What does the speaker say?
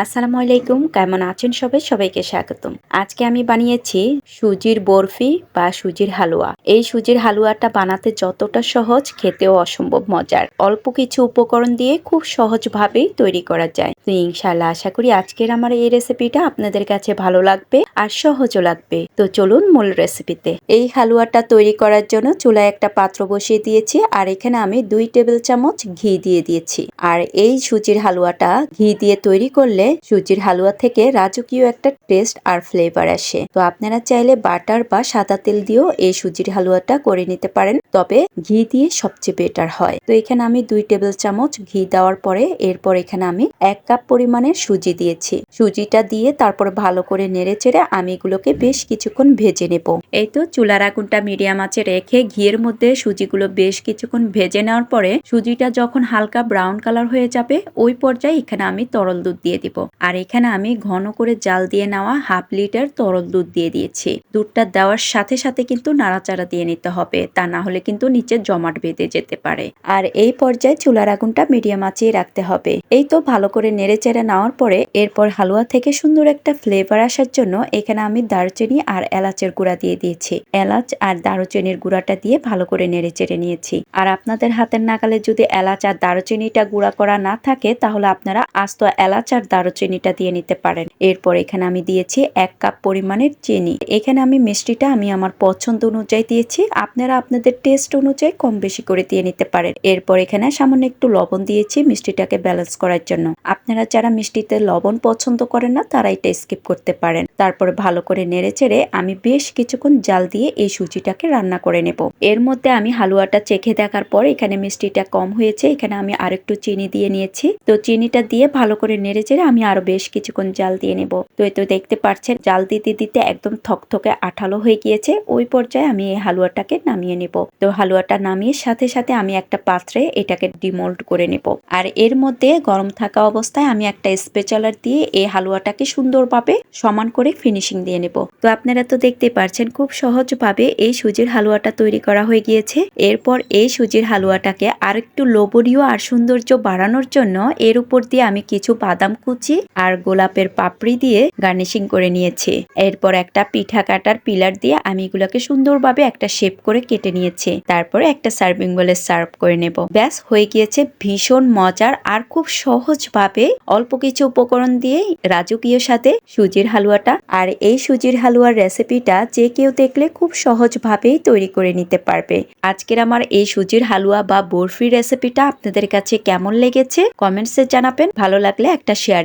আসসালামু আলাইকুম, কেমন আছেন সবাই? সবাইকে স্বাগতম। আজকে আমি বানিয়েছি সুজির বরফি বা সুজির হালুয়া। এই সুজির হালুয়াটা বানাতে যতটা সহজ, খেতেও অসম্ভব মজার। অল্প কিছু উপকরণ দিয়ে খুব সহজভাবেই তৈরি করা যায়। তো ইনশাল্লাহ আশা করি আজকের আমার এই রেসিপিটা আপনাদের কাছে ভালো লাগবে আর সহজও লাগবে। তো চলুন মূল রেসিপিতে। এই হালুয়াটা তৈরি করার জন্য চুলায় একটা পাত্র বসিয়ে দিয়েছি আর এখানে আমি দুই টেবিল চামচ ঘি দিয়ে দিয়েছি। আর এই সুজির হালুয়াটা ঘি দিয়ে তৈরি করলে সুজির হালুয়া থেকে রাজকীয় একটা টেস্ট আর ফ্লেভার আসে। তো আপনারা চাইলে বাটার বা সাদা তেল দিয়েও এই সুজির হালুয়াটা করে নিতে পারেন, তবে ঘি দিয়ে সবচেয়ে বেটার হয়। তো এখানে আমি দুই টেবিল চামচ ঘি দেওয়ার পরে এরপর এখানে আমি এক কাপ পরিমাণে সুজি দিয়েছি। সুজিটা দিয়ে তারপর ভালো করে নেড়ে চেড়ে আমি এগুলোকে বেশ কিছুক্ষণ ভেজে নেব। এই তো চুলার আগুনটা মিডিয়াম আঁচে রেখে ঘিয়ের মধ্যে সুজিগুলো বেশ কিছুক্ষণ ভেজে নেওয়ার পরে সুজিটা যখন হালকা ব্রাউন কালার হয়ে যাবে, ওই পর্যায়ে এখানে আমি তরল দুধ দিয়ে দিব। আর এখানে আমি ঘন করে জাল দিয়ে নেওয়া হাফ লিটার তরল দুধ দিয়ে দিয়েছি। দুধটা দেওয়ার সাথে সাথে কিন্তু নাড়াচাড়া দিয়ে নিতে হবে, তা না হলে কিন্তু নিচে জমাট বেঁধে যেতে পারে। আর এই পর্যায়ে চুলার আগুনটা মিডিয়াম আঁচিয়ে রাখতে হবে। এই তো ভালো করে নেড়ে চেড়ে নেওয়ার পরে এরপর হালুয়া থেকে সুন্দর একটা ফ্লেভার আসার জন্য এখানে আমি দারচিনি আর এলাচের গুঁড়া দিয়ে দিয়েছি। এলাচ আর দারুচিনির গুঁড়াটা দিয়ে ভালো করে নেড়ে চেড়ে নিয়েছি। আর আপনাদের হাতের নাগালে যদি এলাচ আর দারুচিনিটা গুঁড়া করা না থাকে, তাহলে আপনারা আস্ত এলাচ আর দারুচিনিটা দিয়ে নিতে পারেন। এরপর এখানে আমি দিয়েছি এক কাপ পরিমাণের চিনি। এখানে আমি মিষ্টিটা আমি আমার পছন্দ অনুযায়ী দিয়েছি। আপনারা আপনাদের টেস্ট অনুযায়ী কম বেশি করে দিয়ে নিতে পারেন। এরপর এখানে সামান্য একটু লবণ দিয়েছি মিষ্টিটাকে ব্যালেন্স করার জন্য। আপনারা যারা মিষ্টিতে লবণ পছন্দ করেন না তারা এটা স্কিপ করতে পারেন। তারপরে ভালো করে নেড়ে চেড়ে আমি বেশ কিছুক্ষণ জাল দিয়ে এই সুজিটাকে রান্না করে নেব। এর মধ্যে আমি হালুয়াটা চেখে দেখার পর এখানে মিষ্টিটা কম হয়েছে। এখানে আমি আরেকটু চিনি দিয়ে নিয়েছি। তো চিনিটা দিয়ে ভালো করে নেড়ে চেড়ে আমি আরও বেশ কিছুক্ষণ জাল দিয়ে নেব। তো এই তো দেখতে পাচ্ছেন, জাল দিতে দিতে একদম থকথকে আঠালো হয়ে গিয়েছে। ওই পর্যায়ে আমি এই হালুয়াটাকে নামিয়ে নেব। তো, হালুয়াটা নামিয়ে সাথে সাথে আমি একটা পাত্রে এটাকে ডিমোল্ড করে নেব। আর এর মধ্যে গরম থাকা অবস্থায় আমি একটা স্পেচালার দিয়ে এই হালুয়াটাকে সুন্দরভাবে সমান করে ফিনিশিং দিয়ে নেব। তো, আপনারা তো দেখতে পাচ্ছেন, খুব সহজভাবে এই সুজির হালুয়াটা তৈরি করা হয়ে গিয়েছে। এরপর এই সুজির হালুয়াটাকে আরেকটু লোভনীয় আর সৌন্দর্য বাড়ানোর জন্য এর উপর দিয়ে আমি কিছু বাদাম কুচি আর গোলাপের পাপড়ি দিয়ে গার্নিশিং করে নিয়েছি। এরপর একটা পিঠা কাটার পিলার দিয়ে আমি এগুলোকে সুন্দরভাবে একটা শেপ করে কেটে নিয়েছি। তারপরে একটা সার্ভিং বলে সার্ভ করে নেব। ব্যাস, হয়ে গিয়েছে ভীষণ মজার আর খুব সহজভাবে অল্প কিছু উপকরণ দিয়ে রাজকীয় সাথে সুজির হালুয়াটা। আর এই সুজির হালুয়ার রেসিপিটা যে কেউ দেখলে খুব সহজভাবেই তৈরি করে নিতে পারবে। আজকের আমার এই সুজির হালুয়া বা বরফি রেসিপিটা আপনাদের কাছে কেমন লেগেছে কমেন্টসে জানাবেন। ভালো লাগলে একটা শেয়ার